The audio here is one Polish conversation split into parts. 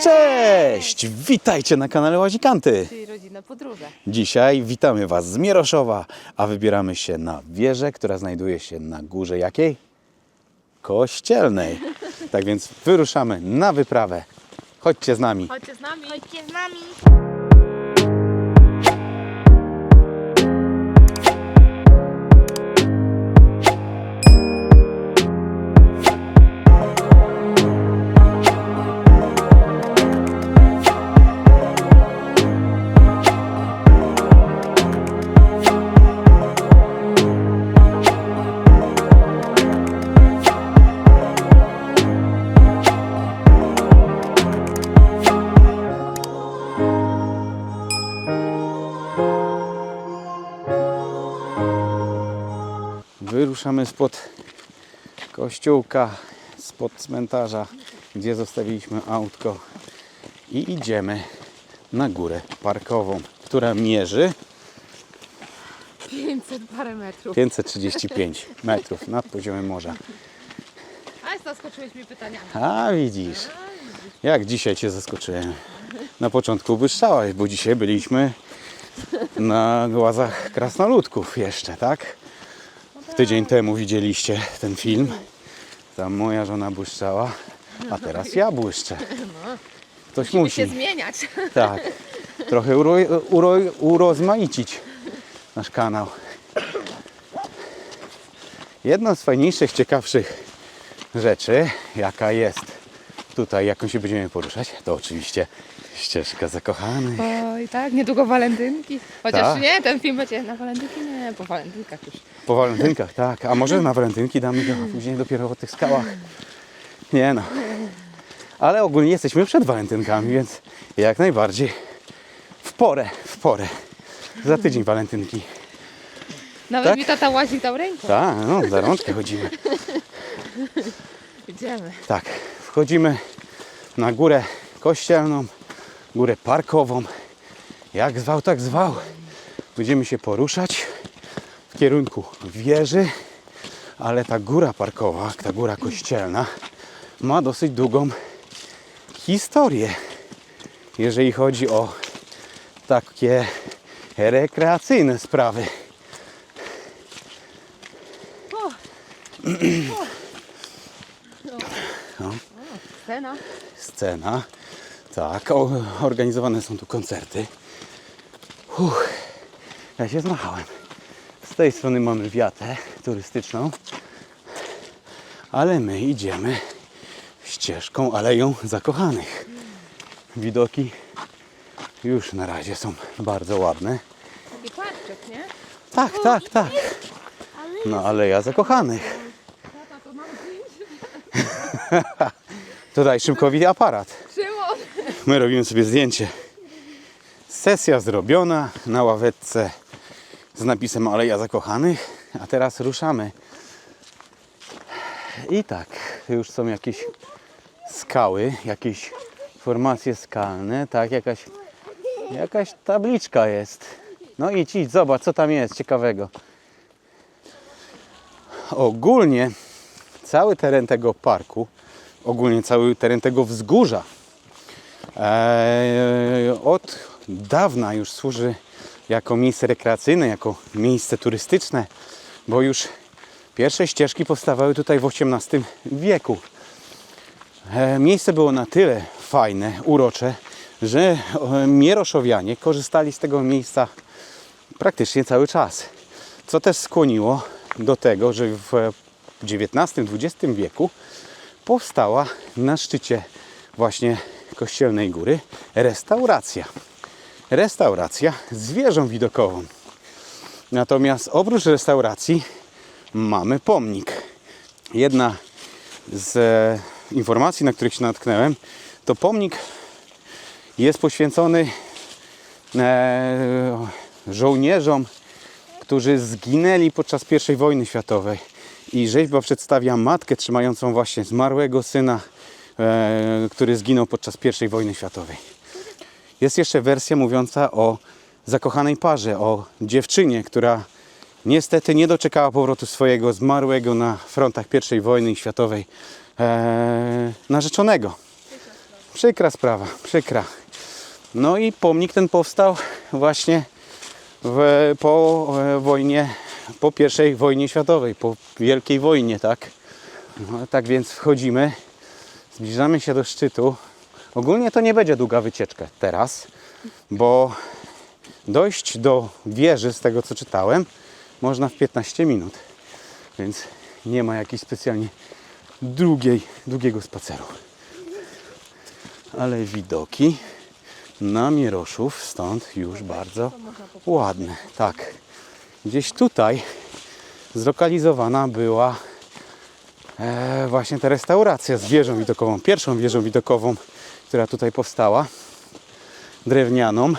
Cześć! Witajcie na kanale Łazikanty. Czyli rodzina podróże. Dzisiaj witamy Was z Mieroszowa, a wybieramy się na wieżę, która znajduje się na górze jakiej? Kościelnej. Tak więc wyruszamy na wyprawę. Chodźcie z nami. Chodźcie z nami. Chodźcie z nami. Wyruszamy spod kościółka, spod cmentarza, gdzie zostawiliśmy autko i idziemy na górę parkową, która mierzy 500 parę metrów. 535 metrów nad poziomem morza. A zaskoczyłeś mnie pytaniami. A widzisz, jak dzisiaj Cię zaskoczyłem. Na początku błyszczałeś, bo dzisiaj byliśmy na głazach krasnoludków jeszcze, tak? Tydzień temu widzieliście ten film. Tam moja żona błyszczała, a teraz ja błyszczę. Ktoś Musimy musi. się zmieniać. Tak. Trochę uro, uro, urozmaicić nasz kanał. Jedną z fajniejszych, ciekawszych rzeczy, jaka jest tutaj, jaką się będziemy poruszać, to oczywiście ścieżka zakochanych. Oj, tak, niedługo walentynki. Chociaż Tak. nie, ten film będzie na walentynki, nie, po walentynkach już. Po walentynkach, tak. A może na walentynki damy go, później dopiero o tych skałach. Nie no. Ale ogólnie jesteśmy przed walentynkami, więc jak najbardziej w porę, w porę. Za tydzień walentynki. Nawet Tak? mi tata łazi dał ręką. Tak, no, za rączkę chodzimy. Idziemy. Tak, wchodzimy na górę kościelną, górę parkową. Jak zwał, tak zwał. Będziemy się poruszać w kierunku wieży, ale ta góra parkowa, ta góra kościelna ma dosyć długą historię, jeżeli chodzi o takie rekreacyjne sprawy. scena. Tak, o, organizowane są tu koncerty. Uff, ja się zmachałem. Z tej strony mamy wiatę turystyczną, ale my idziemy ścieżką Aleją Zakochanych. Widoki już na razie są bardzo ładne. Taki parczek, nie? Tak, tak, tak. No Aleja Zakochanych. Tata, to mam To daj Szymkowi aparat. Szymon! My robimy sobie zdjęcie. Sesja zrobiona na ławeczce z napisem Aleja Zakochanych, a teraz ruszamy. I tak, już są jakieś skały, jakieś formacje skalne, tak, jakaś, jakaś tabliczka jest. No idź, idź, zobacz, co tam jest ciekawego. Ogólnie cały teren tego parku, ogólnie cały teren tego wzgórza Eee, od dawna już służy jako miejsce rekreacyjne, jako miejsce turystyczne, bo już pierwsze ścieżki powstawały tutaj w XVIII wieku. E, miejsce było na tyle fajne, urocze, że e, Mieroszowianie korzystali z tego miejsca praktycznie cały czas. Co też skłoniło do tego, że w XIX-XX wieku powstała na szczycie właśnie Kościelnej Góry restauracja. Restauracja z wieżą widokową. Natomiast oprócz restauracji mamy pomnik. Jedna z e, informacji, na których się natknąłem, to pomnik jest poświęcony e, żołnierzom, którzy zginęli podczas I wojny światowej. I rzeźba przedstawia matkę trzymającą właśnie zmarłego syna, e, który zginął podczas I wojny światowej. Jest jeszcze wersja mówiąca o zakochanej parze, o dziewczynie, która niestety nie doczekała powrotu swojego zmarłego na frontach I wojny światowej e, narzeczonego. Przykra sprawa, przykra. No i pomnik ten powstał właśnie w, po e, wojnie, po pierwszej wojnie światowej, po wielkiej wojnie, tak? No, tak więc wchodzimy, zbliżamy się do szczytu. Ogólnie to nie będzie długa wycieczka teraz, bo dojść do wieży, z tego co czytałem, można w 15 minut. Więc nie ma jakiejś specjalnie długiej, długiego spaceru. Ale widoki na Mieroszów stąd już bardzo ładne. Tak. Gdzieś tutaj zlokalizowana była e, właśnie ta restauracja z wieżą widokową. Pierwszą wieżą widokową, która tutaj powstała. Drewnianą,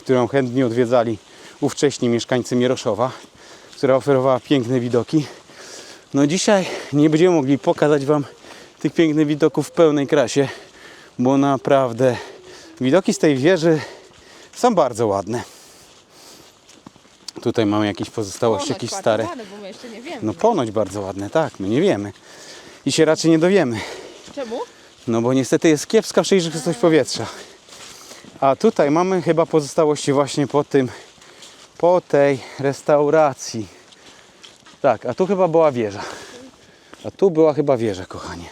którą chętnie odwiedzali ówcześni mieszkańcy Mieroszowa, która oferowała piękne widoki. No dzisiaj nie będziemy mogli pokazać Wam tych pięknych widoków w pełnej krasie, bo naprawdę widoki z tej wieży są bardzo ładne. Tutaj mamy jakieś pozostałości, Ponoć jakieś stare. parkowane, Bo my jeszcze nie wiemy. No ponoć bardzo ładne, tak, my nie wiemy. I się raczej nie dowiemy. Czemu? No bo niestety jest kiepska przejrzystość powietrza. A tutaj mamy chyba pozostałości właśnie po tym, po tej restauracji. Tak, a tu chyba była wieża. A tu była chyba wieża, kochanie.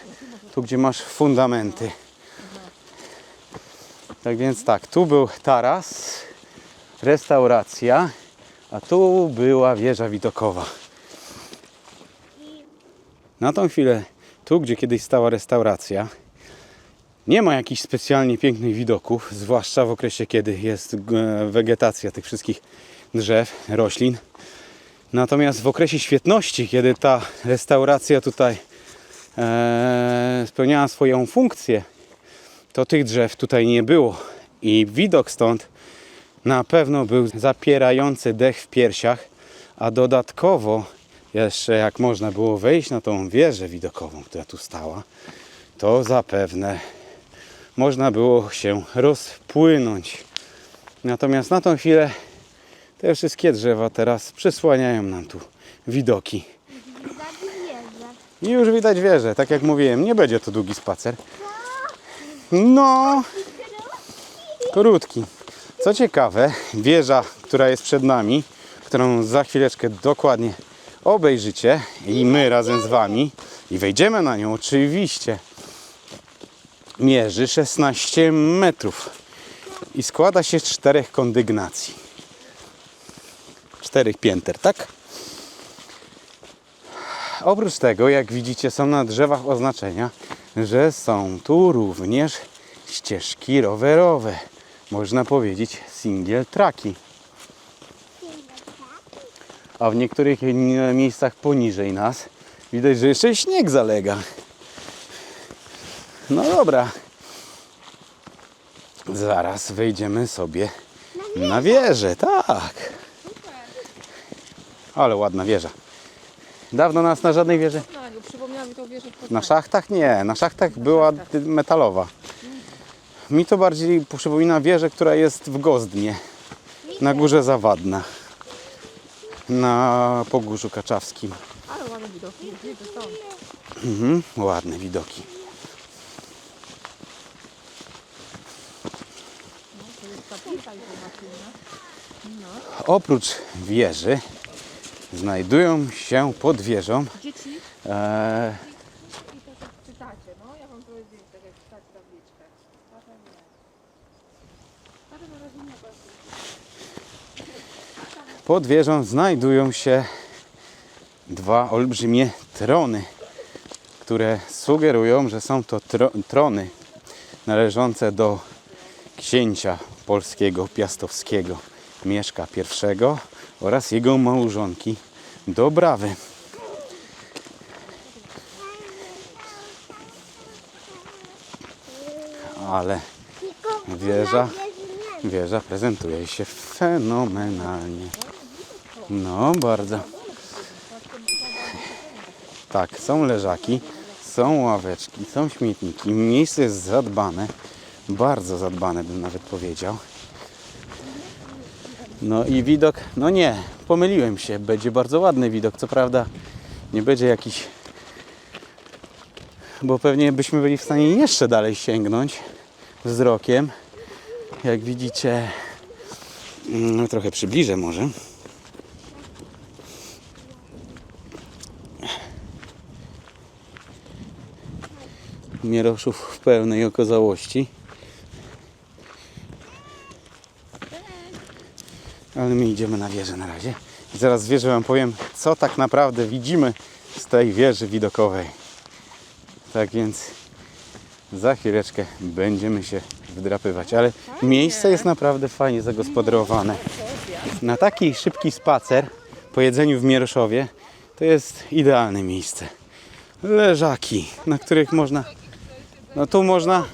Tu, gdzie masz fundamenty. Tak więc tak, tu był taras, restauracja, a tu była wieża widokowa. Na tą chwilę, tu gdzie kiedyś stała restauracja, nie ma jakichś specjalnie pięknych widoków, zwłaszcza w okresie, kiedy jest e, wegetacja tych wszystkich drzew, roślin. Natomiast w okresie świetności, kiedy ta restauracja tutaj e, spełniała swoją funkcję, to tych drzew tutaj nie było. I widok stąd na pewno był zapierający dech w piersiach, a dodatkowo jeszcze jak można było wejść na tą wieżę widokową, która tu stała, to zapewne można było się rozpłynąć. Natomiast na tą chwilę te wszystkie drzewa teraz przysłaniają nam tu widoki. I już widać wieżę, tak jak mówiłem, nie będzie to długi spacer. No, krótki. Co ciekawe, wieża, która jest przed nami, którą za chwileczkę dokładnie obejrzycie i my razem z Wami i wejdziemy na nią oczywiście, mierzy 16 metrów i składa się z czterech kondygnacji. Czterech pięter, tak? Oprócz tego, jak widzicie, są na drzewach oznaczenia, że są tu również ścieżki rowerowe. Można powiedzieć single tracki. A w niektórych miejscach poniżej nas widać, że jeszcze śnieg zalega. No dobra. Zaraz wejdziemy sobie na wieżę, tak. Ale ładna wieża. Dawno nas na żadnej wieży. Nie przypomniała mi to wieżę w Na szachtach nie, na szachtach była metalowa. Mi to bardziej przypomina wieżę, która jest w Gozdnie, na górze Zawadna, na Pogórzu Kaczawskim. Ale ładne widoki. Mhm, ładne widoki. Oprócz wieży znajdują się pod wieżą e, i to tak czytacie, no. Ja wam powiem zdjęć, nie. Na razie nie bardzo. Pod wieżą znajdują się dwa olbrzymie trony, które sugerują, że są to tro, trony należące do księcia polskiego piastowskiego Mieszka I oraz jego małżonki Dobrawy. Ale wieża Wieża prezentuje się fenomenalnie. No, bardzo. Tak, są leżaki, są ławeczki, są śmietniki. Miejsce jest zadbane, bardzo zadbane bym nawet powiedział. No i widok, no nie, pomyliłem się, będzie bardzo ładny widok. Co prawda nie będzie jakiś bo pewnie byśmy byli w stanie jeszcze dalej sięgnąć wzrokiem. Jak widzicie, mm, trochę przybliżę może. Mieroszów w pełnej okazałości. Ale my idziemy na wieżę na razie. I zaraz z wieży Wam powiem, co tak naprawdę widzimy z tej wieży widokowej. Tak więc za chwileczkę będziemy się wdrapywać. Ale miejsce jest naprawdę fajnie zagospodarowane. Na taki szybki spacer po jedzeniu w Mieroszowie to jest idealne miejsce. Leżaki, na których można, no tu można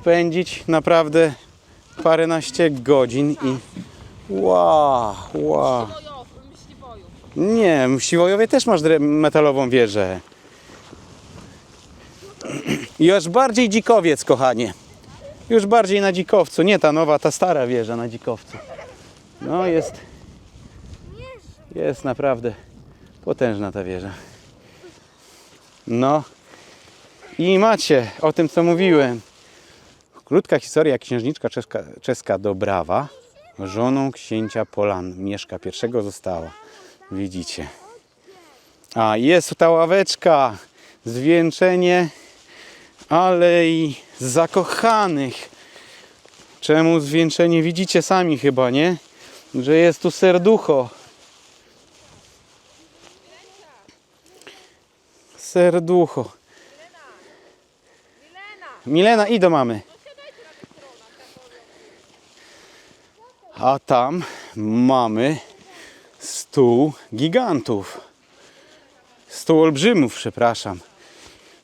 spędzić naprawdę paręnaście godzin i wow, wow. Nie, w też masz metalową wieżę. Już bardziej dzikowiec, kochanie. Już bardziej na dzikowcu. Nie ta nowa, ta stara wieża na dzikowcu. No jest. Jest naprawdę potężna ta wieża. No. I macie o tym, co mówiłem. Krótka historia. Księżniczka czeska, czeska Dobrawa, żoną księcia Polan, Mieszka I została. Widzicie. A jest ta ławeczka. Zwieńczenie Alei Zakochanych. Czemu zwieńczenie? Widzicie sami chyba, nie? Że jest tu serducho. Serducho. Milena, i do mamy. A tam mamy stół gigantów. Stół olbrzymów, przepraszam.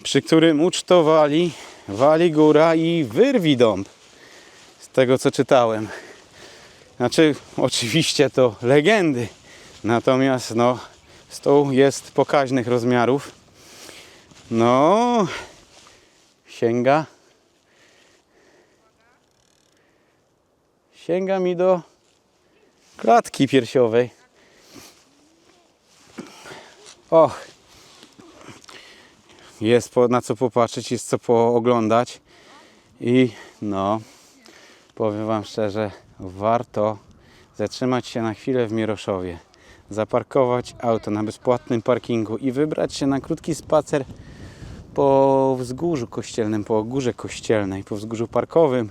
Przy którym ucztowali Waligura i Wyrwidąb. Z tego co czytałem. Znaczy, oczywiście to legendy. Natomiast no, stół jest pokaźnych rozmiarów. No, sięga. Sięga mi do klatki piersiowej. Och, jest po, na co popatrzeć, jest co pooglądać i no, powiem Wam szczerze, warto zatrzymać się na chwilę w Mieroszowie, zaparkować auto na bezpłatnym parkingu i wybrać się na krótki spacer po wzgórzu kościelnym, po górze kościelnej, po wzgórzu parkowym.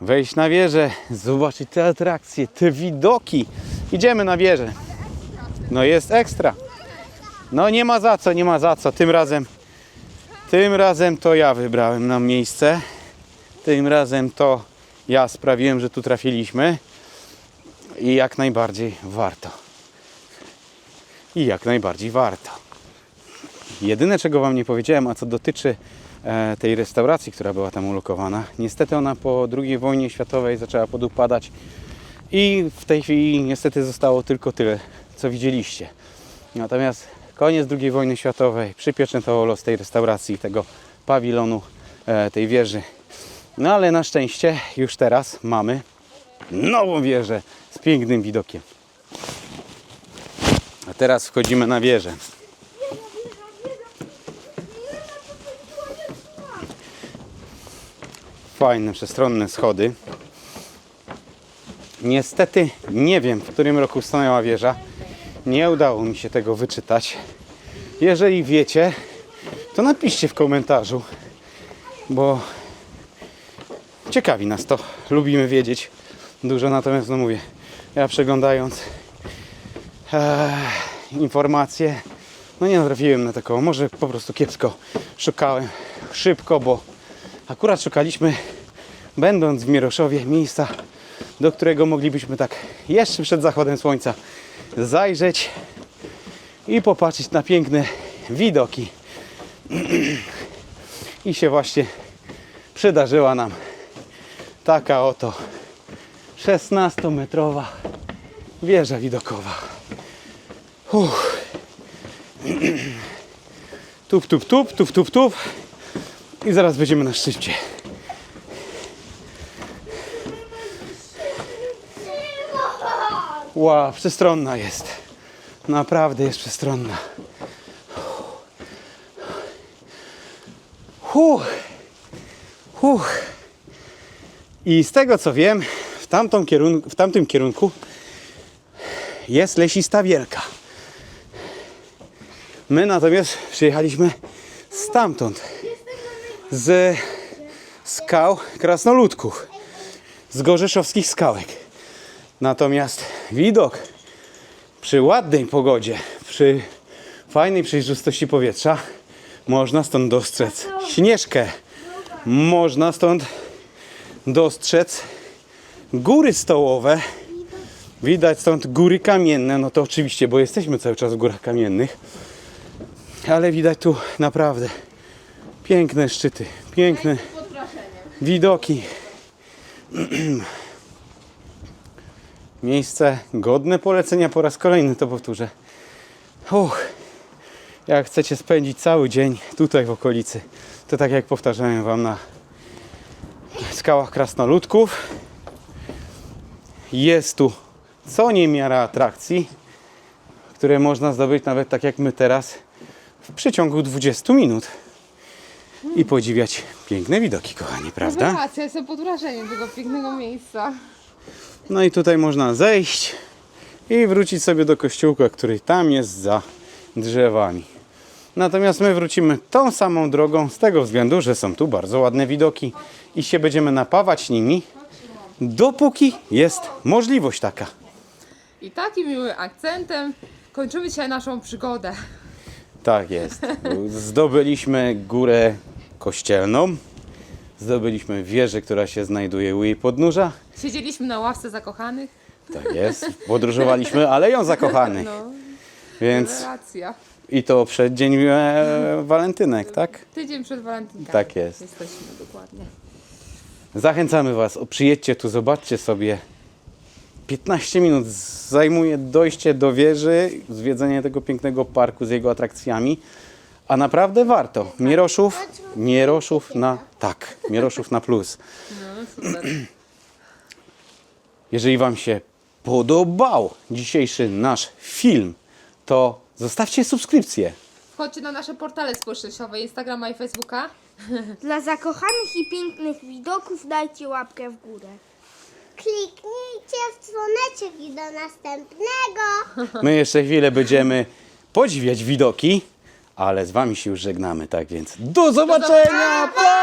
Wejść na wieżę, zobaczyć te atrakcje, te widoki. Idziemy na wieżę. No jest ekstra. No nie ma za co, nie ma za co. Tym razem, tym razem to ja wybrałem nam miejsce. Tym razem to ja sprawiłem, że tu trafiliśmy. I jak najbardziej warto. I jak najbardziej warto. Jedyne, czego Wam nie powiedziałem, a co dotyczy e, tej restauracji, która była tam ulokowana, niestety ona po II wojnie światowej zaczęła podupadać i w tej chwili niestety zostało tylko tyle, co widzieliście. Natomiast koniec II wojny światowej przypieczętował los tej restauracji, tego pawilonu, e, tej wieży. No ale na szczęście już teraz mamy nową wieżę z pięknym widokiem. A teraz wchodzimy na wieżę. Fajne, przestronne schody. Niestety nie wiem, w którym roku stanęła wieża. Nie udało mi się tego wyczytać. Jeżeli wiecie, to napiszcie w komentarzu, bo ciekawi nas to. Lubimy wiedzieć dużo, natomiast no mówię, ja przeglądając e, informacje, no nie trafiłem na taką, może po prostu kiepsko szukałem szybko, bo akurat szukaliśmy, będąc w Mieroszowie, miejsca, do którego moglibyśmy tak jeszcze przed zachodem słońca zajrzeć i popatrzeć na piękne widoki. I się właśnie przydarzyła nam taka oto 16-metrowa wieża widokowa. Uff. Tup, tup, tup, tup, tup, tup. I zaraz będziemy na szczycie. Wow, przestronna jest. Naprawdę jest przestronna. Huh. Huh. I z tego co wiem, w, tamtą kierunku, w tamtym kierunku jest lesista wielka. My natomiast przyjechaliśmy stamtąd, z skał krasnoludków, z gorzeszowskich skałek. Natomiast widok przy ładnej pogodzie, przy fajnej przejrzystości powietrza, można stąd dostrzec śnieżkę. Można stąd dostrzec góry stołowe. Widać stąd góry kamienne, no to oczywiście, bo jesteśmy cały czas w górach kamiennych. Ale widać tu naprawdę piękne szczyty, piękne widoki. Miejsce godne polecenia po raz kolejny to powtórzę. Uch, jak chcecie spędzić cały dzień tutaj w okolicy, to tak jak powtarzałem Wam na skałach krasnoludków, jest tu co niemiara atrakcji, które można zdobyć nawet tak jak my teraz w przeciągu 20 minut i podziwiać piękne widoki, kochani, prawda? Rewelacja, jestem pod wrażeniem tego pięknego miejsca. No i tutaj można zejść i wrócić sobie do kościółka, który tam jest za drzewami. Natomiast my wrócimy tą samą drogą z tego względu, że są tu bardzo ładne widoki i się będziemy napawać nimi, dopóki jest możliwość taka. I takim miłym akcentem kończymy dzisiaj naszą przygodę. Tak jest. Zdobyliśmy górę kościelną, zdobyliśmy wieżę, która się znajduje u jej podnóża. Siedzieliśmy na ławce zakochanych. Tak jest. Podróżowaliśmy Aleją Zakochanych. No, Więc rewelacja. i to przed dzień e, walentynek, tak? Tydzień przed walentynkami. Tak jest. Jesteśmy dokładnie. Zachęcamy Was, o, przyjedźcie tu, zobaczcie sobie. 15 minut zajmuje dojście do wieży, zwiedzenie tego pięknego parku z jego atrakcjami. A naprawdę warto. Mieroszów, Mieroszów na tak, Mieroszów na plus. No. Jeżeli Wam się podobał dzisiejszy nasz film, to zostawcie subskrypcję. Wchodźcie na nasze portale społecznościowe, Instagrama i Facebooka. Dla zakochanych i pięknych widoków dajcie łapkę w górę. Kliknijcie w dzwoneczek i do następnego. My jeszcze chwilę będziemy podziwiać widoki, ale z Wami się już żegnamy, tak więc do zobaczenia! Pa!